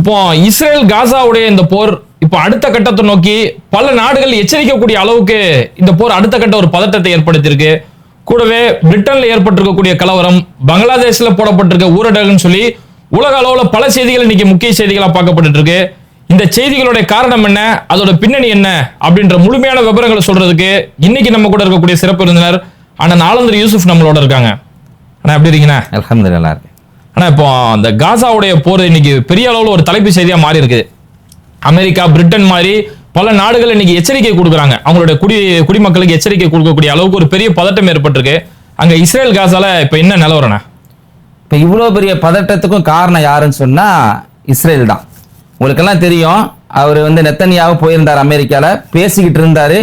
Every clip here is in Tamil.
இப்போ இஸ்ரேல் காசாவுடைய இந்த போர் இப்போ அடுத்த கட்டத்தை நோக்கி பல நாடுகள் எச்சரிக்கக்கூடிய அளவுக்கு இந்த போர் அடுத்த கட்ட ஒரு பதட்டத்தை ஏற்படுத்தியிருக்கு. கூடவே பிரிட்டன்ல ஏற்பட்டிருக்கக்கூடிய கலவரம் பங்களாதேஷ்ல போடப்பட்டிருக்க ஊரடங்குன்னு சொல்லி உலக அளவுல பல செய்திகள் இன்னைக்கு முக்கிய செய்திகளாக பார்க்கப்பட்டு இருக்கு இந்த செய்திகளுடைய காரணம் என்ன? அதோட பின்னணி என்ன? அப்படின்ற முழுமையான விவரங்களை சொல்றதுக்கு இன்னைக்கு நம்ம கூட இருக்கக்கூடிய சிறப்பு விருந்தினர் அண்ணன் ஆலந்தர் யூசுப் நம்மளோட இருக்காங்க. அண்ணா எப்படி இருக்கீங்கண்ணா நல்லா இருக்கு ஆனா இப்போ அந்த காசாவுடைய போர் இன்னைக்கு பெரிய அளவுல ஒரு தலைப்பு செய்தியா மாறி இருக்குது அமெரிக்கா பிரிட்டன் மாதிரி பல நாடுகள் இன்னைக்கு எச்சரிக்கை கொடுக்குறாங்க. அவங்களுடைய குடி குடிமக்களுக்கு எச்சரிக்கை கொடுக்கக்கூடிய அளவுக்கு ஒரு பெரிய பதட்டம் ஏற்பட்டிருக்கு. அங்க இஸ்ரேல் காசால இப்ப என்ன நிலவரண்ணா இப்போ இவ்வளோ பெரிய பதட்டத்துக்கும் காரணம் யாருன்னு சொன்னா இஸ்ரேல் தான். உங்களுக்கெல்லாம் தெரியும் அவர் வந்து நெத்தனியாக போயிருந்தார் அமெரிக்கால. பேசிக்கிட்டு இருந்தாரு.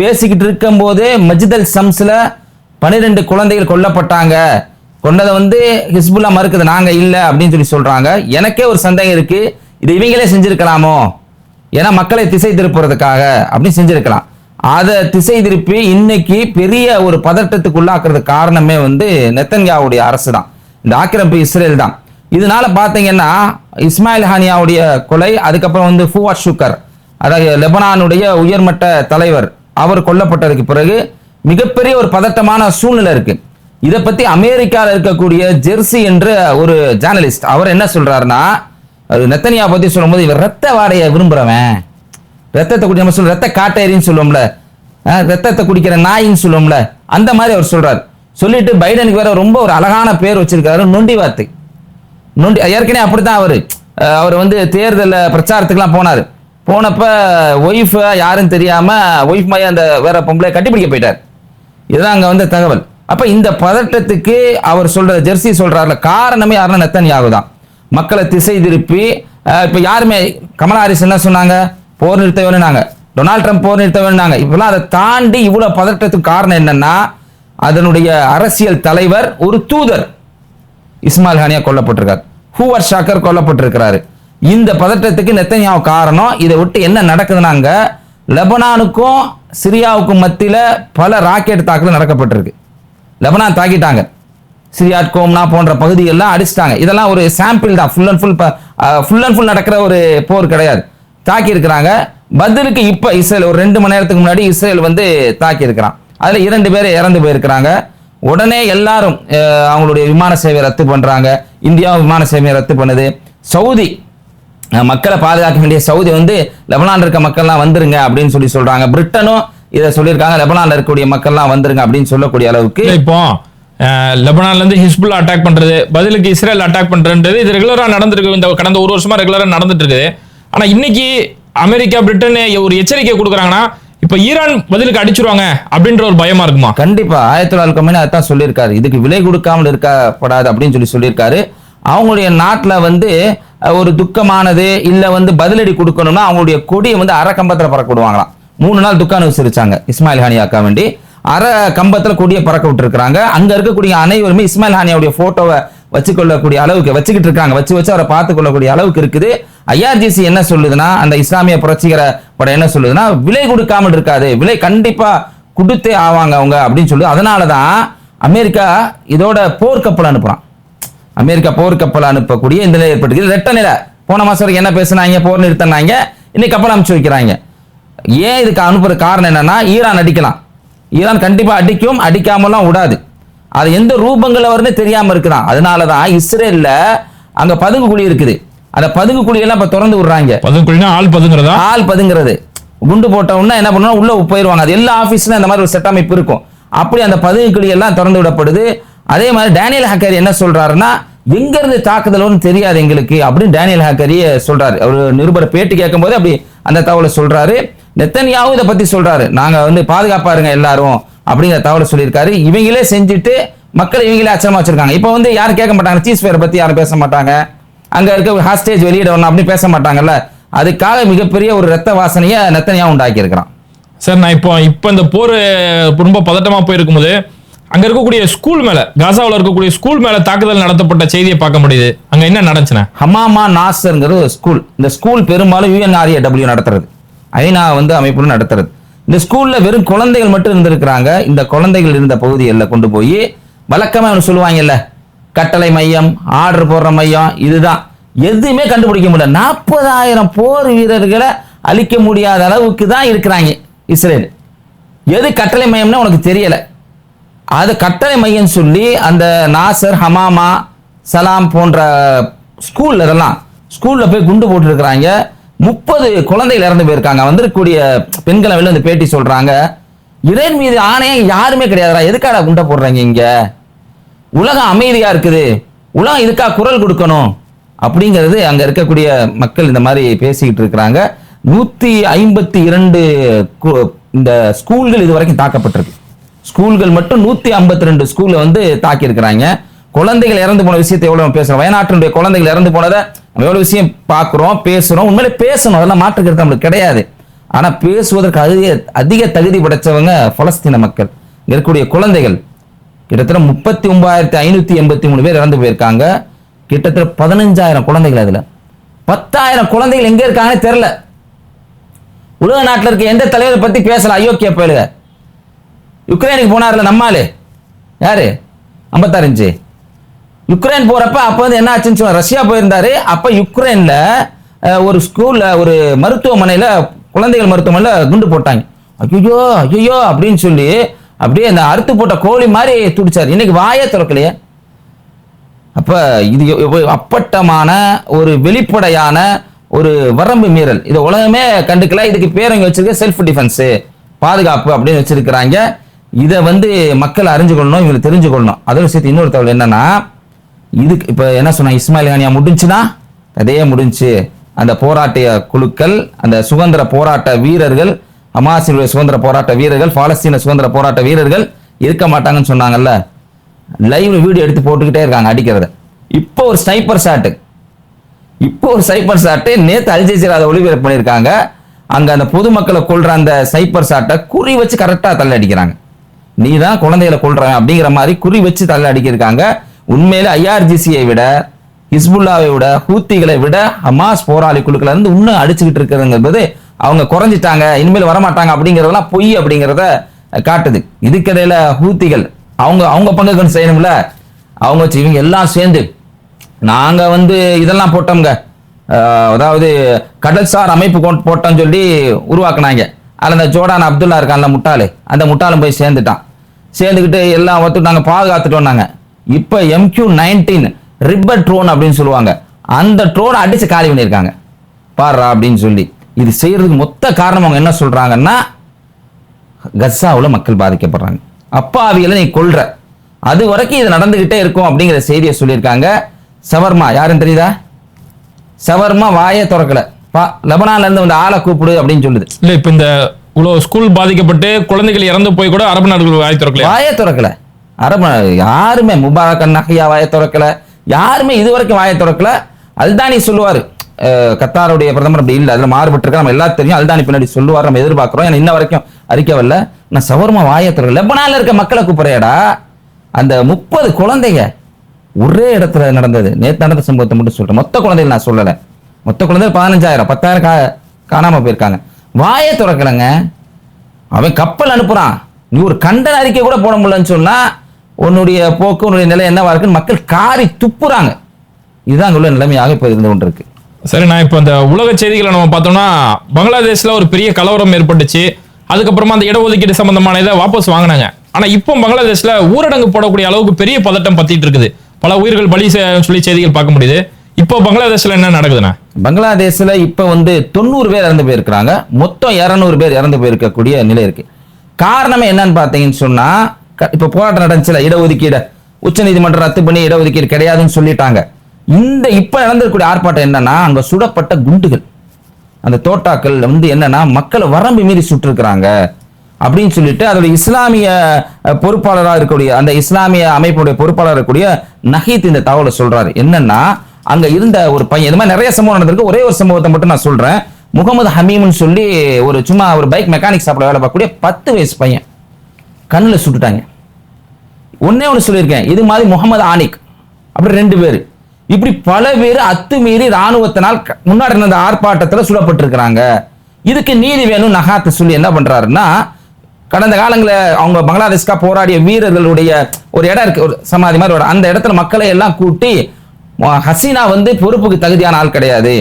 பேசிக்கிட்டு இருக்கும்போதே மஜிதல் சம்ஸ்ல பன்னிரெண்டு குழந்தைகள் கொல்லப்பட்டாங்க. கொண்டதை வந்து ஹிஸ்புல்லா மறுக்குது நாங்கள் இல்லை அப்படின்னு சொல்லி சொல்கிறாங்க எனக்கே ஒரு சந்தேகம் இருக்குது இது இவங்களே செஞ்சுருக்கலாமோ? ஏன்னா மக்களை திசை திருப்புறதுக்காக அப்படின்னு செஞ்சுருக்கலாம். அதை திசை திருப்பி இன்னைக்கு பெரிய ஒரு பதட்டத்துக்குள்ளாக்குறதுக்கு காரணமே வந்து நெத்தன்யாவுடைய அரசு தான் இந்த ஆக்கிரமிப்பு இஸ்ரேல் தான். இதனால பார்த்தீங்கன்னா இஸ்மாயில் ஹானியாவுடைய கொலை அதுக்கப்புறம் வந்து ஃபுவாட் ஷுக்கர் அதாவது லெபனானுடைய உயர்மட்ட தலைவர் அவர் கொல்லப்பட்டதுக்கு பிறகு மிகப்பெரிய ஒரு பதட்டமான சூழ்நிலை இருக்குது இதை பத்தி அமெரிக்காவில் இருக்கக்கூடிய ஜெர்சி என்ற ஒரு ஜேர்னலிஸ்ட் அவர் என்ன சொல்றாருன்னா அது நெத்தனியா பத்தி சொல்லும்போது இவர் ரத்த வாடையை விரும்புறவன். ரத்தத்தை குடி நம்ம சொல்ல ரத்த காட்டேரின்னு சொல்லுவோம்ல ரத்தத்தை குடிக்கிற நாயின்னு சொல்லுவோம்ல அந்த மாதிரி அவர் சொல்றாரு. சொல்லிட்டு பைடனுக்கு வேற ரொம்ப ஒரு அழகான பேர் வச்சிருக்காரு நொண்டி வார்த்தை நொண்டி ஏற்கனவே அப்படித்தான் அவரு. அவர் வந்து தேர்தலில் பிரச்சாரத்துக்குலாம் போனார். போனப்ப ஒய்ஃப் யாருன்னு தெரியாம ஒய்ஃப் மாதிரி அந்த வேற பொம்பளை கட்டிப்பிடிக்க போயிட்டார். இதுதான் அங்க வந்த தகவல். அப்ப இந்த பதட்டத்துக்கு அவர் சொல்ற ஜெர்சி சொல்றாருல காரணமே யாருன்னா நெத்தன்யாகு தான். மக்களை திசை திருப்பி இப்போ இப்ப யாருமே கமலா ஹாரிஸ் என்ன சொன்னாங்க? போர் நிறுத்த வேணும்னாங்க டொனால்ட் ட்ரம்ப் போர் நிறுத்த வேணும்னாங்க இப்பெல்லாம் அதை தாண்டி இவ்வளவு பதட்டத்துக்கு காரணம் என்னன்னா அதனுடைய அரசியல் தலைவர் ஒரு தூதர் இஸ்மாயில் ஹானியா கொல்லப்பட்டிருக்கார். ஹூவர் ஷாக்கர் கொல்லப்பட்டிருக்கிறாரு. இந்த பதட்டத்துக்கு நெத்தன்யாவு காரணம் இதை விட்டு என்ன நடக்குதுனாங்க லெபனானுக்கும் சிரியாவுக்கும் மத்தியில பல ராக்கெட் தாக்குதல் நடக்கப்பட்டிருக்கு. லெபனான் தாக்கிட்டாங்க. சிரியாட் கோம்னா போன்ற பகுதிகள்லாம் அடிச்சிட்டாங்க. இதெல்லாம் ஒரு சாம்பிள் தான். Full and full full and full நடக்கிற ஒரு போர் கிடையாது. தாக்கி இருக்கிறாங்க பதிலுக்கு இப்போ இஸ்ரேல் ஒரு ரெண்டு மணி நேரத்துக்கு முன்னாடி இஸ்ரேல் வந்து தாக்கி இருக்கிறான் அதில் இரண்டு பேர் இறந்து போயிருக்கிறாங்க. உடனே எல்லாரும் அவங்களுடைய விமான சேவையை ரத்து பண்ணுறாங்க இந்தியா விமான சேவையை ரத்து பண்ணுது. சவுதி மக்களை பாதுகாக்க வேண்டிய சவுதி வந்து லெபனான் இருக்க மக்கள்லாம் வந்துருங்க அப்படின்னு சொல்லி சொல்கிறாங்க பிரிட்டனும் இதை சொல்லியிருக்காங்க. லெபனான்ல இருக்கக்கூடிய மக்கள்லாம் வந்துருங்க அப்படின்னு சொல்லக்கூடிய அளவுக்கு இப்போ லெபனான்ல இருந்து ஹிஸ்புல்லா அட்டாக் பண்றது பதிலுக்கு இஸ்ரேல் அட்டாக் பண்றதுன்றது இது ரெகுலரா நடந்திருக்கு. இந்த கடந்த ஒரு வருஷமா ரெகுலரா நடந்துட்டு இருக்குது ஆனா இன்னைக்கு அமெரிக்கா பிரிட்டன் ஒரு எச்சரிக்கை கொடுக்குறாங்கன்னா இப்ப ஈரான் பதிலுக்கு அடிச்சிருவாங்க அப்படின்ற ஒரு பயமா இருக்குமா? கண்டிப்பா. ஆயிரத்தி அல் கமேனி அதான் சொல்லியிருக்காரு. இதுக்கு விலை கொடுக்காமல் இருக்கப்படாது அப்படின்னு சொல்லி சொல்லியிருக்காரு. அவங்களுடைய நாட்டுல வந்து ஒரு துக்கமானது இல்ல வந்து பதிலடி கொடுக்கணும்னா அவங்களுடைய கொடியை வந்து அரை கம்பத்துல பறக்க விடுவாங்களாம். மூணு நாள் துக்கம் விசாரிச்சாங்க இஸ்மாயில் ஹானியாக்கா வேண்டி. அரை கம்பத்தில் கொடியை பறக்க விட்டுருக்காங்க அங்கே இருக்கக்கூடிய அனைவருமே இஸ்மாயில் ஹானியாவுடைய ஃபோட்டோவை வச்சுக்கொள்ளக்கூடிய அளவுக்கு வச்சுக்கிட்டு இருக்காங்க. வச்சு வச்சு அவரை பார்த்து கொள்ளக்கூடிய அளவுக்கு இருக்குது. ஐஆர்ஜிசி என்ன சொல்லுதுன்னா அந்த இஸ்லாமிய புரட்சிகர படம் என்ன சொல்லுதுன்னா விலை கொடுக்காமல் இருக்காது. விலை கண்டிப்பாக கொடுத்தே ஆவாங்க அவங்க அப்படின்னு சொல்லி. அதனால தான் அமெரிக்கா இதோட போர்க்கப்பல் அனுப்புகிறான் அமெரிக்கா போர்க்கப்பல் அனுப்பக்கூடிய இந்த நிலை ஏற்பட்டுக்கு ரெட்ட நிலை. போன மாதம் வரைக்கும் என்ன பேசுனாங்க? போர் நிறுத்தினாங்க இன்னைக்கு கப்பல் அனுப்பிச்சு வைக்கிறாங்க. ஏன் இதுக்கு அனுப்புற காரணம் என்னன்னா ஈரான் அடிக்கலாம். ஈரான் கண்டிப்பா அடிக்கும் அடிக்காமலாம் விடாது. அது எந்த ரூபங்கள்ல வரும்னு தெரியாம இருக்குதான் அதனால தான் இஸ்ரேல்ல அங்க பதுங்கு குழி இருக்குது. அந்த பதுங்கு குழியெல்லாம் இப்ப திறந்து விடுறாங்க. பதுங்குழினா ஆள் பதுங்குறதா? ஆள் பதுங்கிறது. குண்டு போட்ட உடனே என்ன பண்ணுவோம் உள்ள போயிருவாங்க. அது எல்லா ஆபீஸ்லயும் அந்த மாதிரி ஒரு செட் அமைப்பு இருக்கும். அப்படி அந்த பதுங்குக்குழி எல்லாம் திறந்து விடப்படுது. அதே மாதிரி டேனியல் ஹக்கரி என்ன சொல்றாருன்னா எங்க இருந்து தாக்குதல் தெரியாது எங்களுக்கு அப்படின்னு டேனியல் ஹக்கரியே சொல்றாரு. அவர் நிருபரை பேட்டி கேட்கும்போது அப்படி அந்த தகவலை சொல்றாரு. நெத்தனியாவும் இதை பத்தி சொல்றாரு. நாங்க வந்து பாதுகாப்பா இருங்க எல்லாரும் அப்படிங்கிற தகவலை சொல்லியிருக்காரு. இவங்களே செஞ்சுட்டு மக்கள் இவங்களே அச்சமா வச்சிருக்காங்க. இப்போ வந்து யாரும் கேட்க மாட்டாங்க. சீஸ் ஃபேரை பத்தி யாரும் பேச மாட்டாங்க. அங்க இருக்க ஹாஸ்டேஜ் வெளியிடணும் அப்படி பேச மாட்டாங்கல்ல. அதுக்காக மிகப்பெரிய ஒரு ரத்த வாசனையை நெத்தனியா உண்டாக்கி இருக்கிறான். சார் நான் இப்போ இப்போ இந்த போர் ரொம்ப பதட்டமா போயிருக்கும்போது அங்க இருக்கக்கூடிய ஸ்கூல் மேல காசாவில் இருக்கக்கூடிய ஸ்கூல் மேல தாக்குதல் நடத்தப்பட்ட செய்தியை பார்க்க முடியுது. அங்க என்ன நடந்துச்சுண்ணே ஹமாமா நாசர்ங்கிறது ஒரு ஸ்கூல் இந்த ஸ்கூல் பெரும்பாலும் யூஎன்ஆர்ஏ நடத்துறது. ஐநா வந்து அமைப்பு நடத்துறது. இந்த ஸ்கூல்ல வெறும் குழந்தைகள் மட்டும் இருந்திருக்கிறாங்க. இந்த குழந்தைகள் இருந்த பகுதிகளில் கொண்டு போய் வழக்கமாக ஒன்று சொல்லுவாங்கல்ல கட்டளை மையம் ஆர்டர் போடுற மையம் இதுதான். எதுவுமே கண்டுபிடிக்க முடியல. நாற்பதாயிரம் போர் வீரர்களை அழிக்க முடியாத அளவுக்கு தான் இருக்கிறாங்க இஸ்ரேல். எது கட்டளை மையம்னு உனக்கு தெரியலை. அது கட்டளை மையம் சொல்லி அந்த நாசர் ஹமாமா சலாம் போன்ற ஸ்கூலில் இதெல்லாம் ஸ்கூலில் போய் குண்டு போட்டுருக்கிறாங்க. முப்பது குழந்தைகள் இறந்து போயிருக்காங்க. வந்திருக்கக்கூடிய பெண்களை வெளில வந்து பேட்டி சொல்றாங்க. இறைன் மீது ஆணையம் யாருமே கிடையாதுடா. எதுக்காடா குண்டை போடுறாங்க இங்க? உலகம் அமைதியா இருக்குது. உலகம் இதுக்கா குரல் கொடுக்கணும். அப்படிங்கிறது அங்க இருக்கக்கூடிய மக்கள் இந்த மாதிரி பேசிக்கிட்டு இருக்கிறாங்க. நூத்தி ஐம்பத்தி இரண்டு இந்த ஸ்கூல்கள் இது வரைக்கும் தாக்கப்பட்டிருக்கு. ஸ்கூல்கள் மட்டும் நூத்தி ஐம்பத்தி ரெண்டு ஸ்கூல்ல வந்து தாக்கியிருக்கிறாங்க. இருக்கிறாங்க குழந்தைகள் இறந்து போன விஷயத்தை எவ்வளவு நம்ம பேசுறோம்? வயநாட்டினுடைய குழந்தைகள் இறந்து போனதை நம்ம எவ்வளவு விஷயம் பார்க்குறோம் பேசுறோம்? உண்மையிலே பேசணும். அதெல்லாம் மாற்றுக்கிறது நம்மளுக்கு கிடையாது. ஆனா பேசுவதற்கு அதிக அதிக தகுதி படைச்சவங்க பலஸ்தீன மக்கள். இருக்கக்கூடிய குழந்தைகள். கிட்டத்தட்ட முப்பத்தி ஒன்பதாயிரத்தி ஐநூத்தி எண்பத்தி மூணு பேர் இறந்து போயிருக்காங்க. கிட்டத்தட்ட பதினஞ்சாயிரம் குழந்தைகள் அதுல. பத்தாயிரம் குழந்தைகள் எங்க இருக்காங்கன்னு தெரில உலக நாட்டில் இருக்க எந்த தலைவரை பத்தி பேசலாம் அயோக்கிய பயலுக யுக்ரைனுக்கு போனார்ல நம்மாலு யாரு? ஐம்பத்தாறு இன்ச்சு. யுக்ரைன் போறப்ப அப்ப வந்து என்ன ஆச்சுன்னு சொல்ல ரஷ்யா போயிருந்தாரு. அப்ப யுக்ரைன்ல ஒரு ஸ்கூல்ல ஒரு மருத்துவமனையில குழந்தைகள் மருத்துவமனையில குண்டு போட்டாங்க. ஐயோ ஐயோ அப்படின்னு சொல்லி அப்படியே அந்த அறுத்து போட்ட கோழி மாதிரி துடிச்சாரு. இன்னைக்கு வாயே திறக்கலையே. அப்ப இது அப்பட்டமான ஒரு வெளிப்படையான ஒரு வரம்பு மீறல். இது உலகமே கண்டுக்கல. இதுக்கு பேர் இங்க வச்சிருக்க செல்ஃப் டிஃபென்ஸ் பாதுகாப்பு அப்படின்னு வச்சிருக்கிறாங்க. இதை வந்து மக்கள் அறிஞ்சுக்கொள்ளணும் இவங்க தெரிஞ்சுக்கொள்ளணும். அதோட சேர்த்து இன்னொரு தகவல் என்னன்னா இதுக்கு இப்போ என்ன சொன்ன இஸ்மாயில் கானியா முடிஞ்சுன்னா அதே முடிஞ்சு. அந்த போராட்ட குழுக்கள் அந்த சுதந்திர போராட்ட வீரர்கள் ஹமாஸினுடைய சுதந்திர போராட்ட வீரர்கள் பாலஸ்தீன சுதந்திர போராட்ட வீரர்கள் இருக்க மாட்டாங்கன்னு சொன்னாங்கல்ல. லைவ் வீடியோ எடுத்து போட்டுக்கிட்டே இருக்காங்க அடிக்கிறத. இப்போ ஒரு ஸ்னைப்பர் ஷாட்டு. இப்போ ஒரு சைப்பர் ஷாட்டு. நேற்று அல்ஜசீரா அதை ஒளிபரப்பு பண்ணியிருக்காங்க. அங்கே அந்த பொதுமக்களை கொள்கிற அந்த சைப்பர் ஷாட்டை குறி வச்சு கரெக்டாக தள்ள அடிக்கிறாங்க. நீ தான் குழந்தைகளை கொள்றாங்க அப்படிங்கிற மாதிரி குறி வச்சு தள்ள அடிக்கிருக்காங்க உண்மையில ஐஆர்ஜிசியை விட ஹிஸ்புல்லாவை விட ஹூத்திகளை விட ஹமாஸ் போராளி குழுக்களை இருந்து இன்னும் அடிச்சுக்கிட்டு இருக்கிறதுங்கிறது அவங்க குறைஞ்சிட்டாங்க இனிமேல் வரமாட்டாங்க அப்படிங்கிறதெல்லாம் பொய் அப்படிங்கிறத காட்டுது. இதுக்கிடையில ஹூத்திகள் அவங்க அவங்க பங்குகள் செய்யணும்ல? அவங்க வச்சு இவங்க எல்லாம் சேர்ந்து நாங்க வந்து இதெல்லாம் போட்டோம்ங்க. அதாவது கடல்சார் அமைப்பு போட்டோம்னு சொல்லி உருவாக்குனாங்க. அதில் அந்த ஜோடான் அப்துல்லா இருக்கான்ல முட்டாளு அந்த முட்டாளும் போய் சேர்ந்துட்டான். சேர்ந்துக்கிட்டு எல்லாம் ஒத்து நாங்கள் பாதுகாத்துட்டோம் வந்தாங்க இப்போ எம்கியூ நைன்டீன் ரிப்பர் ட்ரோன் அப்படின்னு சொல்லுவாங்க. அந்த ட்ரோனை அடிச்சு காலி பண்ணியிருக்காங்க. பாடுறா அப்படின்னு சொல்லி. இது செய்யறதுக்கு மொத்த காரணம் அவங்க என்ன சொல்றாங்கன்னா கஸ்ஸாவில் மக்கள் பாதிக்கப்படுறாங்க. அப்பாவிகளை நீ கொல்ற. அது வரைக்கும் இது நடந்துகிட்டே இருக்கும் அப்படிங்கிற செய்தியை சொல்லியிருக்காங்க. சவர்மா யாருன்னு தெரியுதா? சவர்மா வாயே திறக்கல. லெபனான்ல இருந்து வந்து ஆளை கூப்பிடு அப்படின்னு சொல்லுது. இல்ல இப்ப இந்த இவ்வளவு ஸ்கூல் பாதிக்கப்பட்டு குழந்தைகள் இறந்து போய் கூட அரபு நாடுகள் வாய் திறக்கலையா? வாயே திறக்கல. அரபு யாருமே முபாரக் நகையா வாயை திறக்கல. யாருமே இது வரைக்கும் வாய திறக்கல. அல்தானி சொல்லுவார். கத்தாருடைய பிரதமர் அப்படி இல்லை. அதில் மாறுபட்டிருக்க நம்ம எல்லாம் தெரியும். அல்தானி பின்னாடி சொல்லுவார். நம்ம எதிர்பார்க்குறோம். ஏன்னா இன்ன வரைக்கும் அறிக்கை வரல. நான் சவர்மா வாயை திறக்கல. லெபனால இருக்க மக்களை கூப்பிடுறேடா. அந்த முப்பது குழந்தைங்க ஒரே இடத்துல நடந்தது. நேற்று நடந்த சம்பவத்தை மட்டும் சொல்கிறேன் மொத்த குழந்தைகள் நான் சொல்லலை. மொத்த குழந்தைகள் பதினஞ்சாயிரம் பத்தாயிரம் கா காணாமல் போயிருக்காங்க. வாயை திறக்கலங்க. அவன் கப்பல் அனுப்புறான். நீ ஒரு கண்டன அறிக்கை கூட போட முடியலன்னு சொன்னா உன்னுடைய போக்கு உன்னுடைய நிலை என்னவா இருக்குன்னு மக்கள் காரி துப்புறாங்க. இதுதான் உள்ள நிலைமையாக இப்ப இருந்து கொண்டிருக்கு. சரி நான் இப்போ இந்த உலக செய்திகளை நம்ம பார்த்தோம்னா பங்களாதேஷ்ல ஒரு பெரிய கலவரம் ஏற்பட்டுச்சு. அதுக்கப்புறமா அந்த இடஒதுக்கீடு சம்பந்தமான இதை வாபஸ் வாங்கினாங்க. ஆனா இப்போ பங்களாதேஷ்ல ஊரடங்கு போடக்கூடிய அளவுக்கு பெரிய பதட்டம் பத்திட்டு இருக்குது. பல உயிர்கள் பலி சொல்லி செய்திகள் பார்க்க முடியுது. இப்போ பங்களாதேஷ்ல என்ன நடக்குதுண்ணா பங்களாதேஷ்ல இப்ப வந்து தொண்ணூறு பேர் இறந்து போயிருக்கிறாங்க. மொத்தம் இருநூறு பேர் இறந்து போயிருக்கக்கூடிய நிலை இருக்கு. காரணமே என்னன்னு பார்த்தீங்கன்னு சொன்னா க- இப்ப போராட்டம் நடந்துச்சுல இடஒதுக்கீடு. உச்சநீதிமன்றம் ரத்து பண்ணி இடஒதுக்கீடு கிடையாதுன்னு சொல்லிட்டாங்க. இந்த இப்ப நடந்திருக்கக்கூடிய ஆர்ப்பாட்டம் என்னன்னா அங்க சுடப்பட்ட குண்டுகள். அந்த தோட்டாக்கள் வந்து என்னன்னா மக்களை வரம்பு மீறி சுட்டிருக்கிறாங்க. அப்படின்னு சொல்லிட்டு அதோட இஸ்லாமிய பொறுப்பாளராக இருக்கக்கூடிய அந்த இஸ்லாமிய அமைப்புடைய பொறுப்பாளராக இருக்கக்கூடிய நஹீத் இந்த தகவலை சொல்றாரு. என்னன்னா அங்க இருந்த ஒரு பையன் இது மாதிரி நிறைய சம்பவம் நடந்திருக்கு. ஒரே ஒரு சம்பவத்தை மட்டும் நான் சொல்றேன். முகமது ஹமீம்னு சொல்லி ஒரு சும்மா ஒரு பைக் மெக்கானிக் சாப்பிட வேலை பார்க்கக்கூடிய பத்து வயசு பையன். கண்ணில் சுட்டுட்டாங்க. ஒன்னே ஒன்று சொல்லியிருக்கேன். இது மாதிரி முகமது ஆனிக் அப்படி ரெண்டு பேர். இப்படி பல பேர் அத்துமீறி ராணுவத்தினால் முன்னாடி நடந்த ஆர்ப்பாட்டத்தில் சுடப்பட்டிருக்கிறாங்க இதுக்கு நீதி வேணும் நகாத்து சொல்லி என்ன பண்ணுறாருன்னா கடந்த காலங்களில் அவங்க பங்களாதேஷ்காக போராடிய வீரர்களுடைய ஒரு இடம் இருக்கு ஒரு சமாதி மாதிரி ஒரு அந்த இடத்துல மக்களை எல்லாம் கூட்டி ஹசீனா வந்து பொறுப்புக்கு தகுதியான ஆள் கிடையாது.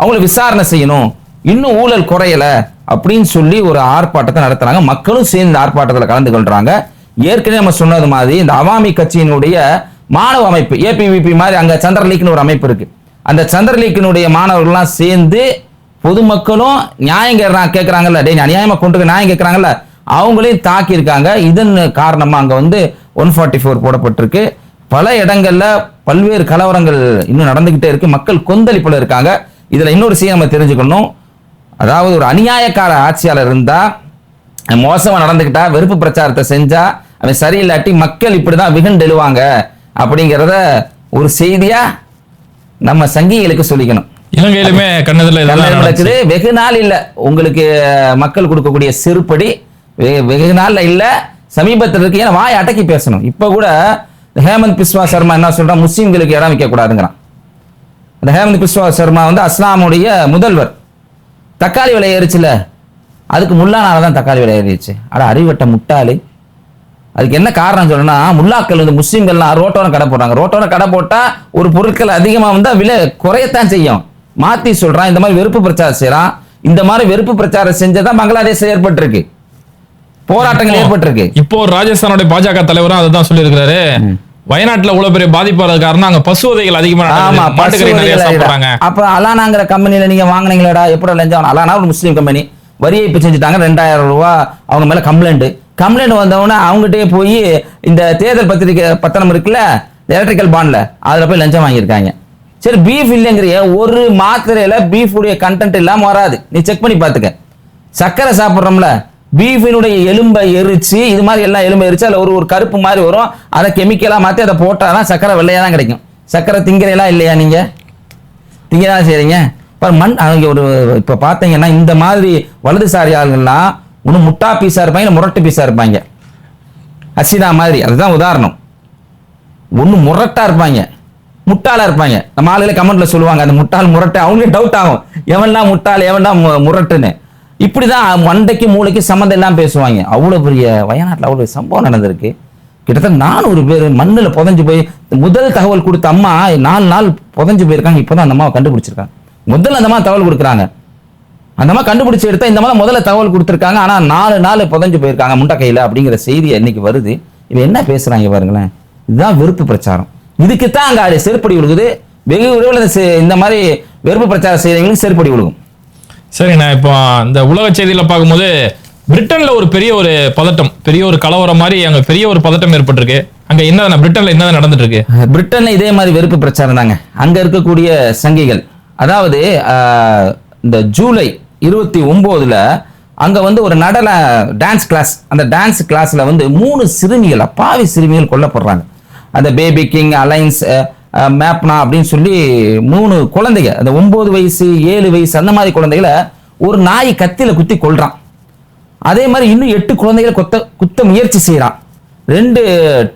அவங்கள விசாரணை செய்யணும். இன்னும் ஊழல் குறையலை அப்படின்னு சொல்லி ஒரு ஆர்ப்பாட்டத்தை நடத்துறாங்க. மக்களும் சேர்ந்து ஆர்ப்பாட்டத்தில் கலந்து கொள்கிறாங்க ஏற்கனவே நம்ம சொன்னது மாதிரி இந்த அவாமி கட்சியினுடைய மாணவ அமைப்பு ஏபிவிபி மாதிரி அங்கே சந்திரலீக்னு ஒரு அமைப்பு இருக்கு. அந்த சந்திரலீக்கினுடைய மாணவர்கள்லாம் சேர்ந்து பொதுமக்களும் நியாயம் கேட்குறாங்கல்ல. டே அநியாயமாக அநியாயமா கொண்டு நியாயம் கேட்குறாங்கல்ல. அவங்களையும் தாக்கியிருக்காங்க. இதன் காரணமாக அங்கே வந்து ஒன் ஃபார்ட்டி ஃபோர் போடப்பட்டிருக்கு. பல இடங்களில் பல்வேறு கலவரங்கள் இன்னும் நடந்துக்கிட்டே இருக்கு. மக்கள் கொந்தளிப்பில் இருக்காங்க. இதில் இன்னொரு விஷயம் நம்ம தெரிஞ்சுக்கணும். அதாவது ஒரு அநியாயக்கார ஆட்சியாளர் இருந்தால் மோசமா நடந்துக்கிட்டா வெறுப்பு பிரச்சாரத்தை செஞ்சா அவன் சரியில்லாட்டி மக்கள் இப்படிதான் விகண்டு எழுவாங்க அப்படிங்கிறத ஒரு செய்தியா நம்ம சங்கிகளுக்கு சொல்லிக்கணும். இலங்கையிலுமே கண்ணதுல வெகு நாள் இல்ல. உங்களுக்கு மக்கள் கொடுக்கக்கூடிய செருப்படி வெகு நாள்ல இல்ல. சமீபத்தில் இருக்கு. ஏன்னா வாய் அடக்கி பேசணும். இப்ப கூட ஹேமந்த் பிஸ்வா சர்மா என்ன சொல்றான்? முஸ்லீம்களுக்கு இடம் வைக்க கூடாதுங்கிறான். அந்த ஹேமந்த் பிஸ்வா சர்மா வந்து அஸ்லாமுடைய முதல்வர். தக்காளி விலை ஏறிச்சுல. அதுக்கு முல்லானால தான் தக்காளி விலை ஏறிச்சு அட அறிவட்ட முட்டாளு. அதுக்கு என்ன காரணம் சொல்லணும்னா முல்லாக்கள் வந்து முஸ்லீம்கள்லாம் ரோட்டோரம் கடை போடுறாங்க. ரோட்டோரம் கடை போட்டா ஒரு பொருட்கள் அதிகமா வந்தா விலை குறையத்தான் செய்யும். மாத்தி சொல்றான் இந்த மாதிரி வெறுப்பு பிரச்சாரம் செய்யறான் இந்த மாதிரி வெறுப்பு பிரச்சாரம் செஞ்சதான் பங்களாதேஷ் ஏற்பட்டிருக்கு. போராட்டங்கள் ஏற்பட்டிருக்கு. இப்போ ராஜஸ்தானுடைய பாஜக தலைவரும் அதுதான் சொல்லியிருக்கிறாரு. வயநாட்டுல இவ்வளவு பெரிய பாதிப்பு காரணம் அங்க பசுவதைகள் அதிகமா ஆமா பசுவதைகள் சாப்பிடுறாங்க. அப்ப அலானாங்கிற கம்பெனில நீங்க வாங்குனீங்களேடா எப்படி லஞ்சம்? அலானா ஒரு முஸ்லீம் கம்பெனி வரி ஏய்ப்பு செஞ்சுட்டாங்க ரெண்டாயிரம் ரூபா அவங்க மேலே கம்ப்ளைண்ட் கம்ப்ளைண்ட் வந்தவொடனே அவங்ககிட்டயே போய் இந்த தேர்தல் பத்திரிக்கை பத்தனம் இருக்குல்ல எலக்ட்ரிக்கல் பாண்டில் அதில் போய் லஞ்சம் வாங்கியிருக்காங்க. சரி பீஃப் இல்லைங்கிறிய ஒரு மாத்திரையில் பீஃபுடைய கண்டென்ட் இல்லாமல் வராது. நீ செக் பண்ணி பார்த்துக்க சர்க்கரை சாப்பிட்றோம்ல பீஃபினுடைய எலும்பை எரிச்சு இது மாதிரி எல்லாம் எலும்பை எரிச்சு அதில் ஒரு ஒரு கருப்பு மாதிரி வரும். அதை கெமிக்கலாக மாற்றி அதை போட்டாதான் சர்க்கரை வெள்ளையாக தான் கிடைக்கும். சர்க்கரை திங்கிறீங்களா இல்லையா நீங்கள் திங்க தான் செய்கிறீங்க மண் அவங்க ஒரு இப்போ பார்த்தீங்கன்னா இந்த மாதிரி வலதுசாரி ஆளுங்கள்லாம் ஒன்று முட்டா பீஸாக இருப்பாங்க இல்லை முரட்டு பீஸாக இருப்பாங்க. அசிதா மாதிரி அதுதான் உதாரணம். ஒன்று முரட்டா இருப்பாங்க முட்டாளாக இருப்பாங்க. நம்ம ஆளுகளை கமெண்ட்டில் சொல்லுவாங்க அந்த முட்டாள் முரட்டு அவங்களுக்கு டவுட் ஆகும். எவன்டா முட்டாள் எவன்டா மு- முரட்டுன்னு. இப்படிதான் மண்டைக்கு மூளைக்கு சம்மந்தம் எல்லாம் பேசுவாங்க. அவ்வளோ பெரிய வயநாட்டில் அவ்வளோ சம்பவம் நடந்திருக்கு. கிட்டத்தட்ட நானூறு பேர் மண்ணில் புதஞ்சு போய் முதல் தகவல் கொடுத்த அம்மா நாலு நாள் புதஞ்சு போயிருக்காங்க இப்போதான் அந்த அம்மாவை கண்டுபிடிச்சிருக்காங்க. முதல்ல அந்த அம்மா தகவல் கொடுக்குறாங்க. அந்த மாதிரி கண்டுபிடிச்சு எடுத்தா இந்த மாதிரி முதல்ல தகவல் கொடுத்துருக்காங்க. ஆனா நாலு நாள் புதஞ்சு போயிருக்காங்க முண்டை கையில அப்படிங்கிற செய்தி இன்னைக்கு வருது. இவன் என்ன பேசுறாங்க பாருங்களேன். இதுதான் வெறுப்பு பிரச்சாரம். இதுக்கு தான் அங்க செருப்படி விழுகுது. வெகு விரைவில் இந்த மாதிரி வெறுப்பு பிரச்சாரம் செய்யறவங்களுக்கு செருப்படி விழுகும். சரிண்ணா இப்போ இந்த உலக செய்தியில பார்க்கும்போது பிரிட்டன்ல ஒரு பெரிய ஒரு பதட்டம் பெரிய ஒரு கலவரம் மாதிரி அங்க பெரிய ஒரு பதட்டம் ஏற்பட்டிருக்கு. அங்க என்ன பிரிட்டன்ல என்ன நடந்துட்டு இருக்கு? பிரிட்டன்ல இதே மாதிரி வெறுப்பு பிரச்சாரம் தாங்க. அங்க இருக்கக்கூடிய சங்கிகள் அதாவது இந்த ஜூலை இருபத்தி ஒம்போதில் அங்க வந்து ஒரு நடன டான்ஸ் கிளாஸ் அந்த டான்ஸ் கிளாஸ்ல வந்து மூணு சிறுமிகள் அப்பாவி சிறுமிகள் கொல்லப்படுறாங்க. அந்த பேபி கிங் அலைன்ஸ் மேப்னா அப்படின்னு சொல்லி மூணு குழந்தைங்க அந்த ஒன்பது வயசு ஏழு வயசு அந்த மாதிரி குழந்தைகளை ஒரு நாய் கத்தியில குத்தி கொள்கிறான் அதே மாதிரி இன்னும் எட்டு குழந்தைகளை கொத்த குத்த முயற்சி செய்கிறான் ரெண்டு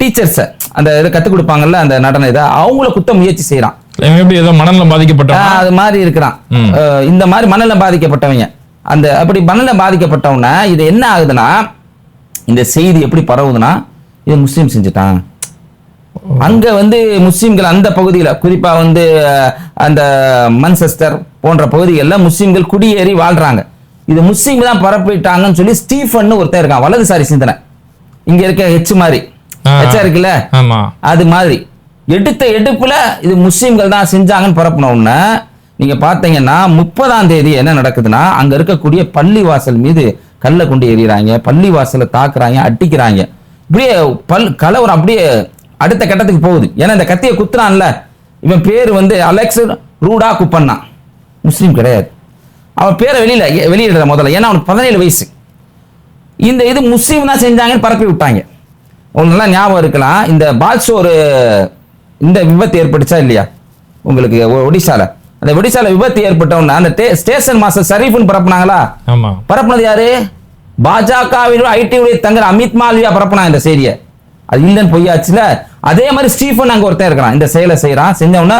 டீச்சர்ஸை அந்த இதை கற்றுக் கொடுப்பாங்கல்ல அந்த நடன இதை அவங்கள குத்த முயற்சி செய்கிறான் எப்படி ஏதோ மணல்ல பாதிக்கப்பட்டவன்? ஆஹ் அது மாதிரி இருக்கிறான். இந்த மாதிரி மணல்ல பாதிக்கப்பட்டவங்க. அந்த அப்படி மணல்ல பாதிக்கப்பட்டவன இது என்ன ஆகுதுன்னா இந்த செய்தி எப்படி பரவுதுன்னா இது முஸ்லீம் செஞ்சுட்டான். அங்க வந்து முஸ்லீம்கள் அந்த பகுதியில குறிப்பா வந்து அந்த மன்செஸ்டர் போன்ற பகுதிகளில் முஸ்லீம்கள் குடியேறி வாழ்றாங்க. இது முஸ்லீம் தான் பரப்பிட்டாங்கன்னு சொல்லி ஸ்டீஃபன் ஒருத்தன் இருக்கான் வலதுசாரி சிந்தனை. இங்க இருக்க ஹெச் மாதிரி. ஹெச்சா இருக்குல்ல? அது மாதிரி. எடுத்த எடுப்பில் இது முஸ்லீம்கள் தான் செஞ்சாங்கன்னு பரப்புன நீங்கள் பார்த்தீங்கன்னா முப்பதாம் தேதி என்ன நடக்குதுன்னா அங்கே இருக்கக்கூடிய பள்ளிவாசல் மீது கல்லை கொண்டு எறிகிறாங்க பள்ளிவாசலை தாக்குறாங்க அட்டிக்கிறாங்க இப்படியே பல் கலவரம் அப்படியே அடுத்த கட்டத்துக்கு போகுது. ஏன்னா இந்த கத்தியை குத்துறான்ல. இவன் பேர் வந்து அலெக்ஸ் ரூடா குப்பண்ணா முஸ்லீம் கிடையாது. அவன் பேரை வெளியில் வெளியிடுற முதல்ல. ஏன்னா அவனுக்கு பதினேழு வயசு. இந்த இது முஸ்லீம் தான் செஞ்சாங்கன்னு பரப்பி விட்டாங்க. உங்களுக்கு நல்லா ஞாபகம் இருக்கலாம். இந்த பால்சோர் இந்த விபத்து ஏற்பட்டுச்சா இல்லையா? உங்களுக்கு ஒடிசால. அந்த ஒடிசால விபத்து ஏற்பட்டோம்னா அந்த ஸ்டேஷன் மாஸ்டர் ஷரீஃப்னு பரப்புனாங்களா? பரப்புனது யாரு? பாஜகவினுடைய ஐடியுடைய தங்கர் அமித் மால்வியா பரப்புனாங்க இந்த செய்தியை. அது இல்லைன்னு பொய்யாச்சுல. அதே மாதிரி ஸ்டீஃபன் அங்க ஒருத்தன் இருக்கிறான். இந்த செயலை செய்யறான் செஞ்சவன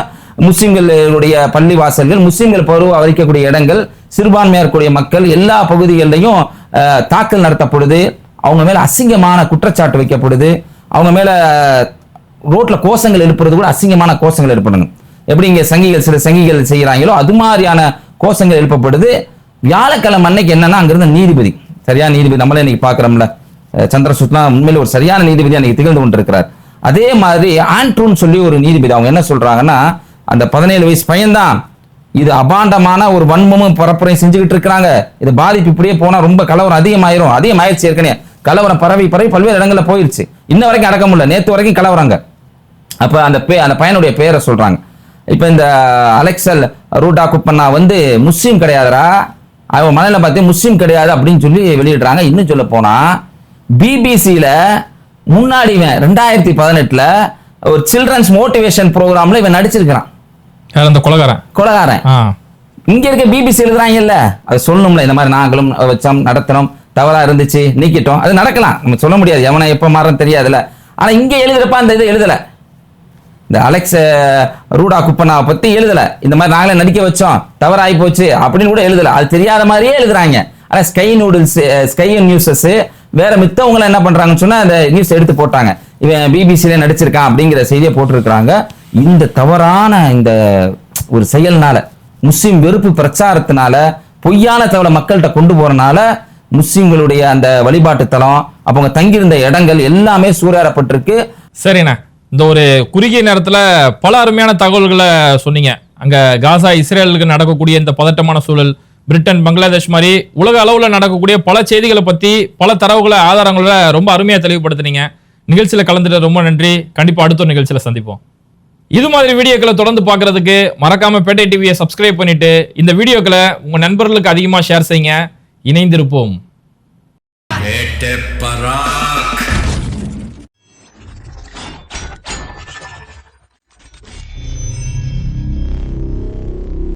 முஸ்லிம்களுடைய பள்ளி வாசல்கள் முஸ்லிம்கள் பருவ வரிக்கக்கூடிய இடங்கள் சிறுபான்மையா இருக்கக்கூடிய மக்கள் எல்லா பகுதிகளிலையும் தாக்கல் நடத்தப்படுது. அவங்க மேல அசிங்கமான குற்றச்சாட்டு வைக்கப்படுது. அவங்க மேல ரோட்ல கோஷங்கள் எழுப்புறது கூட அசிங்கமான கோஷங்கள் எழுப்பணும் எப்படி இங்க சங்கிகள் சில சங்கிகள் செய்யறாங்களோ அது மாதிரியான கோஷங்கள் எழுப்பப்படுது. வியாழக்கிழமை அன்னைக்கு என்னன்னா அங்கிருந்த நீதிபதி. சரியான நீதிபதி நம்மளே இன்னைக்கு பாக்குறோம்ல சந்திரசுத்லாம் உண்மையில் உண்மையில ஒரு சரியான நீதிபதி அன்னைக்கு திகழ்ந்து கொண்டிருக்கிறார். அதே மாதிரி ஆண்ட்ரூன்னு சொல்லி ஒரு நீதிபதி அவங்க என்ன சொல்றாங்கன்னா அந்த பதினேழு வயசு பையன்தான். இது அபாண்டமான ஒரு வன்மமும் பரப்புரையும் செஞ்சுக்கிட்டு இருக்கிறாங்க. இது பாதிப்பு இப்படியே போனா ரொம்ப கலவரம் அதிகமாயிரும். அதிகமாயிருச்சு ஏற்கனவே. கலவரம் பரவி பரவி பல்வேறு இடங்களில் போயிருச்சு. இன்ன வரைக்கும் அடக்க முடியல நேற்று வரைக்கும் கலவராங்க. அப்ப அந்த பே அந்த பையனுடைய பேரை சொல்றாங்க. இப்ப இந்த அலெக்சல் ரூடா குப்பண்ணா வந்து முஸ்லீம் கிடையாதுடா. அவன் மனநிலை பார்த்து முஸ்லீம் கிடையாது அப்படின்னு சொல்லி வெளியிடுறாங்க. இன்னும் சொல்ல போனா பிபிசியில முன்னாடி இவன் ரெண்டாயிரத்தி பதினெட்டுல ஒரு சில்ட்ரன்ஸ் மோட்டிவேஷன் ப்ரோக்ராம்ல இவன் நடிச்சிருக்கிறான். அந்த கொலகாரன்? கொலகாரன். இங்க இருக்க பிபிசி எழுதுறாங்கல்ல அது சொல்லணும்ல இந்த மாதிரி நாங்களும் வச்சோம் நடத்தினோம் தவறா இருந்துச்சு நீக்கிட்டோம். அது நடக்கலாம். நம்ம சொல்ல முடியாது எவனை எப்ப மாறன்னு தெரியாதுல்ல. ஆனா இங்க எழுதுறப்ப அந்த இது எழுதல. இந்த அலெக்ஸ் ரூடா குப்பனாவை பற்றி எழுதலை. இந்த மாதிரி நாங்களே நடிக்க வச்சோம். தவறாகி போச்சு அப்படின்னு கூட எழுதலை. அது தெரியாத மாதிரியே எழுதுறாங்க. ஆனால் ஸ்கை நூடுல்ஸ் ஸ்கை நியூஸஸ் வேற மித்தவங்களை என்ன பண்ணுறாங்கன்னு சொன்னால் அந்த நியூஸ் எடுத்து போட்டாங்க. இவன் பிபிசியில நடிச்சிருக்கான் அப்படிங்கிற செய்தியை போட்டிருக்கிறாங்க. இந்த தவறான இந்த ஒரு செயல்னால முஸ்லீம் வெறுப்பு பிரச்சாரத்தினால பொய்யான தகவலை மக்கள்கிட்ட கொண்டு போறனால முஸ்லீம்களுடைய அந்த வழிபாட்டு தலம் அவங்க தங்கியிருந்த இடங்கள் எல்லாமே சூறையாடப்பட்டிருக்கு சரிண்ணா. இந்த ஒரு குறுகிய நேரத்தில் பல அருமையான தகவல்களை சொன்னீங்க. அங்கே காசா இஸ்ரேலுக்கு நடக்கக்கூடிய இந்த பதட்டமான சூழல் பிரிட்டன் பங்களாதேஷ் மாதிரி உலக அளவில் நடக்கக்கூடிய பல செய்திகளை பற்றி பல தரவுகளை ஆதாரங்களை ரொம்ப அருமையாக தெளிவுபடுத்துனீங்க. நிகழ்ச்சியில் கலந்துட்டு ரொம்ப நன்றி. கண்டிப்பாக அடுத்த ஒரு நிகழ்ச்சியில் சந்திப்போம். இது மாதிரி வீடியோக்களை தொடர்ந்து பார்க்குறதுக்கு மறக்காமல் பேட்டை டிவியை சப்ஸ்கிரைப் பண்ணிவிட்டு இந்த வீடியோக்களை உங்கள் நண்பர்களுக்கு அதிகமாக ஷேர் செய்யுங்க. இணைந்திருப்போம்.